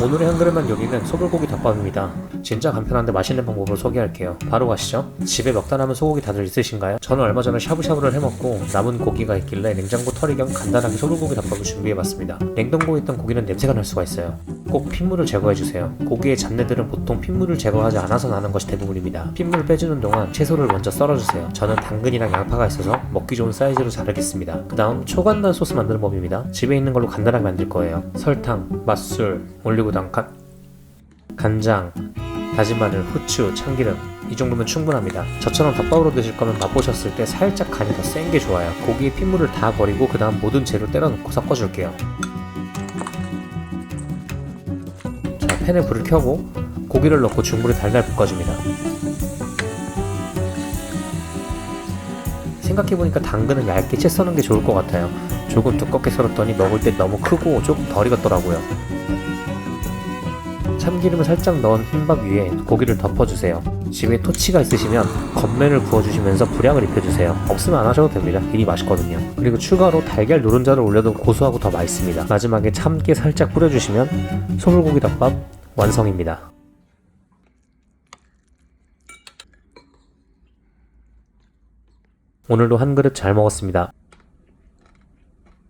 오늘의 한 그릇만 요리는 소불고기 덮밥입니다. 진짜 간편한데 맛있는 방법을 소개할게요. 바로 가시죠. 집에 몇달 남은 소고기 다들 있으신가요? 저는 얼마 전에 샤브샤브를 해먹고 남은 고기가 있길래 냉장고 털이 겸 간단하게 소불고기 덮밥을 준비해봤습니다. 냉동고에 있던 고기는 냄새가 날 수가 있어요. 꼭 핏물을 제거해주세요. 고기의 잡내들은 보통 핏물을 제거하지 않아서 나는 것이 대부분입니다. 핏물을 빼주는 동안 채소를 먼저 썰어주세요. 저는 당근이랑 양파가 있어서 먹기 좋은 사이즈로 자르겠습니다. 그 다음 초간단 소스 만드는 법입니다. 집에 있는 걸로 간단하게 만들 거예요. 설탕, 맛술, 올리고당, 간, 간장, 다진 마늘, 후추, 참기름 이 정도면 충분합니다. 저처럼 덮밥으로 드실 거면 맛보셨을 때 살짝 간이 더 센 게 좋아요. 고기의 핏물을 다 버리고 그 다음 모든 재료 때려 넣고 섞어줄게요. 팬에 불을 켜고 고기를 넣고 중불에 달달 볶아줍니다. 생각해보니까 당근은 얇게 채 써는 게 좋을 것 같아요. 조금 두껍게 썰었더니 먹을 때 너무 크고 조금 덜 익었더라고요. 참기름을 살짝 넣은 흰밥 위에 고기를 덮어주세요. 집에 토치가 있으시면 겉면을 구워주시면서 불향을 입혀주세요. 없으면 안 하셔도 됩니다. 되게 맛있거든요. 그리고 추가로 달걀 노른자를 올려도 고소하고 더 맛있습니다. 마지막에 참깨 살짝 뿌려주시면 소불고기 덮밥 완성입니다. 오늘도 한 그릇 잘 먹었습니다.